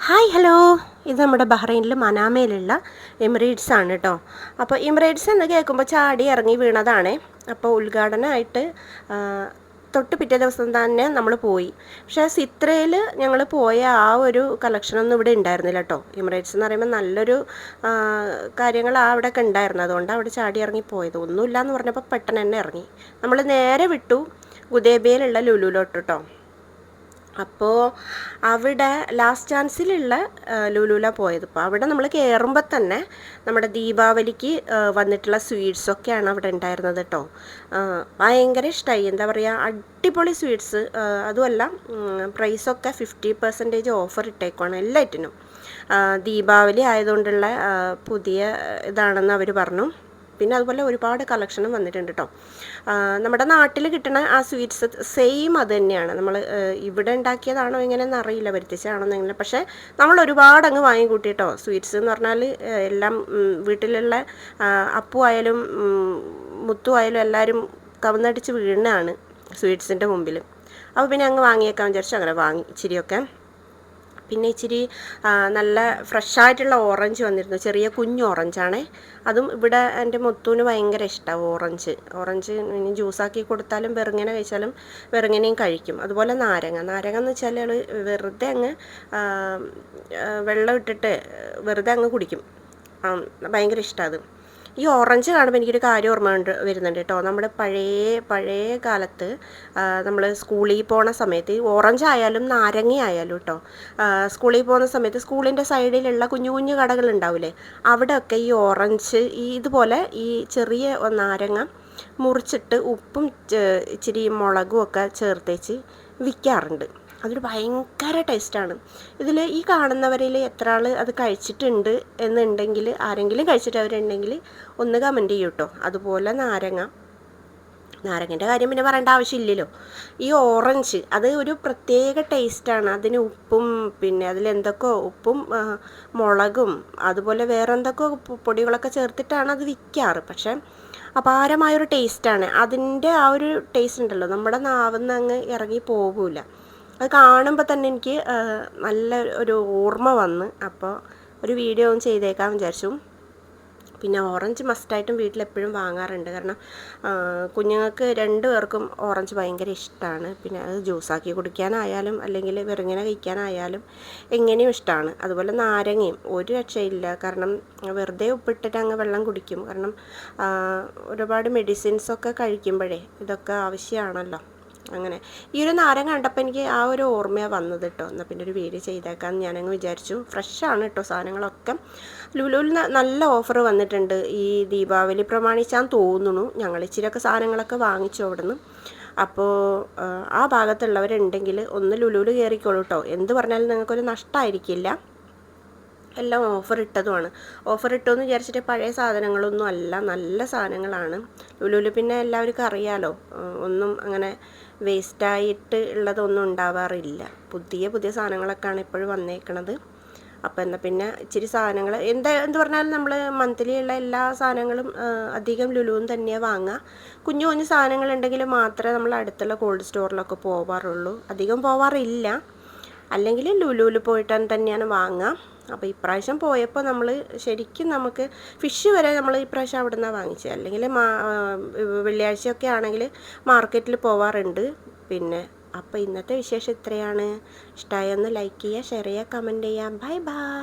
Hi hello. ഇത് നമ്മുടെ ബഹ്റൈനിൽ മനാമയിലുള്ള Emirates ആണ് കേട്ടോ അപ്പോൾ എമിറേറ്റ്സ് എന്ന് കേൾക്കുമ്പോൾ ചാടി ഇറങ്ങി വീണതാണ്. അപ്പോൾ ഉദ്ഘാടനമായിട്ട് തൊട്ട് പിറ്റേ ദിവസം തന്നെ നമ്മൾ പോയി. പക്ഷേ സിത്രയിൽ ഞങ്ങൾ പോയ ആ ഒരു കളക്ഷനൊന്നും ഇവിടെ ഉണ്ടായിരുന്നില്ല കേട്ടോ എമിറേറ്റ്സ് എന്ന് പറയുമ്പോൾ നല്ലൊരു കാര്യങ്ങൾ ആ അവിടെയൊക്കെ ഉണ്ടായിരുന്നു. അതുകൊണ്ട് അവിടെ ചാടി ഇറങ്ങി പോയത്. ഒന്നുമില്ല എന്ന് പറഞ്ഞപ്പോൾ പെട്ടെന്ന് തന്നെ ഇറങ്ങി. നമ്മൾ നേരെ വിട്ടു ഗുദേബയിലുള്ള ലുലുലോട്ട് കേട്ടോ അപ്പോൾ അവിടെ ലാസ്റ്റ് ചാൻസിലുള്ള ലുലുല പോയത്. ഇപ്പോൾ അവിടെ നമ്മൾ കയറുമ്പോൾ തന്നെ നമ്മുടെ ദീപാവലിക്ക് വന്നിട്ടുള്ള സ്വീറ്റ്സൊക്കെയാണ് അവിടെ ഉണ്ടായിരുന്നത് കേട്ടോ ഭയങ്കര ഇഷ്ടമായി എന്താ പറയുക അടിപൊളി സ്വീറ്റ്സ്. അതുമല്ല പ്രൈസൊക്കെ ഫിഫ്റ്റി പെർസെന്റേജ് ഓഫർ ഇട്ടേക്കുവാണ് എല്ലാറ്റിനും. ദീപാവലി ആയതുകൊണ്ടുള്ള പുതിയ ഇതാണെന്ന് അവർ പറഞ്ഞു. പിന്നെ അതുപോലെ ഒരുപാട് കളക്ഷനും വന്നിട്ടുണ്ട് കേട്ടോ നമ്മുടെ നാട്ടിൽ കിട്ടുന്ന ആ സ്വീറ്റ്സ് സെയിം അത് തന്നെയാണ്. നമ്മൾ ഇവിടെ ഉണ്ടാക്കിയതാണോ എങ്ങനെയെന്ന് അറിയില്ല വരുത്തിച്ചാണോ എന്നെങ്കിലും പക്ഷേ നമ്മൾ ഒരുപാട് അങ്ങ് വാങ്ങിക്കൂട്ടി കേട്ടോ സ്വീറ്റ്സ് എന്ന് പറഞ്ഞാൽ എല്ലാം വീട്ടിലുള്ള അപ്പു ആയാലും മുത്തു ആയാലും എല്ലാവരും കവന്നടിച്ച് വീണാണ് സ്വീറ്റ്സിന്റെ മുമ്പിൽ അപ്പോൾ പിന്നെ അങ്ങ് വാങ്ങിയേക്കാൻ വിചാരിച്ചു അങ്ങനെ വാങ്ങി ഇച്ചിരിയൊക്കെ പിന്നെ ഇച്ചിരി നല്ല ഫ്രഷായിട്ടുള്ള ഓറഞ്ച് വന്നിരുന്നു. ചെറിയ കുഞ്ഞ് ഓറഞ്ചാണ്. അതും ഇവിടെ എന്റെ മുത്തൂന് ഭയങ്കര ഇഷ്ടമാണ് ഓറഞ്ച്. ഓറഞ്ച് ഇനി ജ്യൂസാക്കി കൊടുത്താലും വെറുങ്ങനെ കഴിച്ചാലും വെറുങ്ങനെയും കഴിക്കും. അതുപോലെ നാരങ്ങ. നാരങ്ങ എന്ന് വെച്ചാൽ വെറുതെ അങ്ങ് വെള്ളം ഇട്ടിട്ട് വെറുതെ അങ്ങ് കുടിക്കും. ഭയങ്കര ഇഷ്ടമാണ് അത്. ഈ ഓറഞ്ച് കാണുമ്പോൾ എനിക്കൊരു കാര്യം ഓർമ്മ വരുന്നുണ്ട് കേട്ടോ. നമ്മുടെ പഴയ പഴയ കാലത്ത് നമ്മൾ സ്കൂളിൽ പോണ സമയത്ത് ഓറഞ്ച് ആയാലും നാരങ്ങ ആയാലും കേട്ടോ സ്കൂളിൽ പോകുന്ന സമയത്ത് സ്കൂളിന്റെ സൈഡിലുള്ള കുഞ്ഞു കുഞ്ഞു കടകൾ ഉണ്ടാവില്ലേ അവിടെയൊക്കെ ഈ ഓറഞ്ച് ഈ ഇതുപോലെ ഈ ചെറിയ നാരങ്ങ മുറിച്ചിട്ട് ഉപ്പും ഇച്ചിരി മുളകും ഒക്കെ ചേർത്തേച്ച് വിൽക്കാറുണ്ട് അതൊരു ഭയങ്കര ടേസ്റ്റാണ് ഇതിൽ ഈ കാണുന്നവരിൽ എത്ര ആൾ അത് കഴിച്ചിട്ടുണ്ട് എന്നുണ്ടെങ്കിൽ ആരെങ്കിലും കഴിച്ചിട്ടവരുണ്ടെങ്കിൽ ഒന്ന് കമന്റ് ചെയ്യൂ കേട്ടോ അതുപോലെ നാരങ്ങ. നാരങ്ങന്റെ കാര്യം പിന്നെ പറയേണ്ട ആവശ്യമില്ലല്ലോ. ഈ ഓറഞ്ച് അത് ഒരു പ്രത്യേക ടേസ്റ്റാണ് അതിന് ഉപ്പും പിന്നെ അതിലെന്തൊക്കെയോ ഉപ്പും മുളകും അതുപോലെ വേറെ എന്തൊക്കെ പൊടികളൊക്കെ ചേർത്തിട്ടാണ് അത് വിൽക്കാറ് പക്ഷേ അപാരമായൊരു ടേസ്റ്റാണ് അതിന്റെ ആ ഒരു ടേസ്റ്റ് ഉണ്ടല്ലോ. നമ്മുടെ നാവിൽ നിന്ന് അങ്ങ് ഇറങ്ങി പോകില്ല അത് കാണുമ്പോൾ തന്നെ എനിക്ക് നല്ല ഒരു ഓർമ്മ വന്ന്. അപ്പോൾ ഒരു വീഡിയോ ഒന്ന് ചെയ്തേക്കാൻ വിചാരിച്ചു. പിന്നെ ഓറഞ്ച് മസ്റ്റായിട്ടും വീട്ടിലെപ്പോഴും വാങ്ങാറുണ്ട്. കാരണം കുഞ്ഞുങ്ങൾക്ക് രണ്ട് പേർക്കും ഓറഞ്ച് ഭയങ്കര ഇഷ്ടമാണ് പിന്നെ അത് ജ്യൂസാക്കി കുടിക്കാനായാലും അല്ലെങ്കിൽ വെറുങ്ങനെ കഴിക്കാനായാലും എങ്ങനെയും ഇഷ്ടമാണ് അതുപോലെ നാരങ്ങയും ഒരു രക്ഷയില്ല. കാരണം വെറുതെ ഉപ്പിട്ടിട്ട് അങ്ങ് വെള്ളം കുടിക്കും. കാരണം ഒരുപാട് മെഡിസിൻസൊക്കെ കഴിക്കുമ്പോഴേ ഇതൊക്കെ ആവശ്യമാണല്ലോ. അങ്ങനെ. ഈ ഒരു നാരങ്ങ കണ്ടപ്പോൾ എനിക്ക് ആ ഒരു ഓർമ്മയാണ് വന്നത് കേട്ടോ എന്നാൽ പിന്നെ ഒരു വീഡിയോ ചെയ്തേക്കാമെന്ന് ഞാനങ്ങ് വിചാരിച്ചു. ഫ്രഷാണ് കേട്ടോ സാധനങ്ങളൊക്കെ. ലുലുവിൽ നല്ല ഓഫർ വന്നിട്ടുണ്ട്. ഈ ദീപാവലി പ്രമാണിച്ചാന്ന് തോന്നുന്നു. ഞങ്ങൾ ഇച്ചിരിയൊക്കെ സാധനങ്ങളൊക്കെ വാങ്ങിച്ചു അവിടുന്ന്. അപ്പോൾ ആ ഭാഗത്തുള്ളവരുണ്ടെങ്കിൽ ഒന്ന് ലുലുവിൽ കയറിക്കോളൂ കേട്ടോ എന്ത് പറഞ്ഞാലും നിങ്ങൾക്കൊരു നഷ്ടമായിരിക്കില്ല എല്ലാം ഓഫർ ഇട്ടതുമാണ് ഓഫർ ഇട്ടെന്ന് വിചാരിച്ചിട്ട് പഴയ സാധനങ്ങളൊന്നും അല്ല. നല്ല സാധനങ്ങളാണ്. ലുലുലു പിന്നെ എല്ലാവർക്കും അറിയാലോ. ഒന്നും അങ്ങനെ വേസ്റ്റായിട്ട് ഉള്ളതൊന്നും ഉണ്ടാവാറില്ല. പുതിയ പുതിയ സാധനങ്ങളൊക്കെയാണ് ഇപ്പോഴും വന്നേക്കണത്. അപ്പോൾ എന്നാൽ പിന്നെ ഇച്ചിരി സാധനങ്ങൾ എന്താ എന്ന് പറഞ്ഞാലും നമ്മൾ മന്ത്ലി ഉള്ള എല്ലാ സാധനങ്ങളും അധികം ലുലുവും തന്നെയാണ് വാങ്ങുക കുഞ്ഞു കുഞ്ഞു സാധനങ്ങൾ ഉണ്ടെങ്കിൽ മാത്രമേ നമ്മൾ അടുത്തുള്ള കോൾഡ് സ്റ്റോറിലൊക്കെ പോവാറുള്ളൂ. അധികം പോവാറില്ല. അല്ലെങ്കിൽ ലുലുവിൽ പോയിട്ട് തന്നെയാണ് വാങ്ങുക അപ്പോൾ ഇപ്രാവശ്യം പോയപ്പോൾ നമ്മൾ ശരിക്കും നമുക്ക് ഫിഷ് വരെ നമ്മൾ ഇപ്രാവശ്യം അവിടെ നിന്നാണ് വാങ്ങിച്ചത് അല്ലെങ്കിൽ മാ വെള്ളിയാഴ്ചയൊക്കെ ആണെങ്കിൽ മാർക്കറ്റിൽ പോവാറുണ്ട്. പിന്നെ അപ്പോൾ ഇന്നത്തെ വിശേഷം ഇത്രയാണ്. ഇഷ്ടമായൊന്ന് ലൈക്ക് ചെയ്യുക ഷെയർ ചെയ്യുക കമന്റ് ചെയ്യുക. Bye bye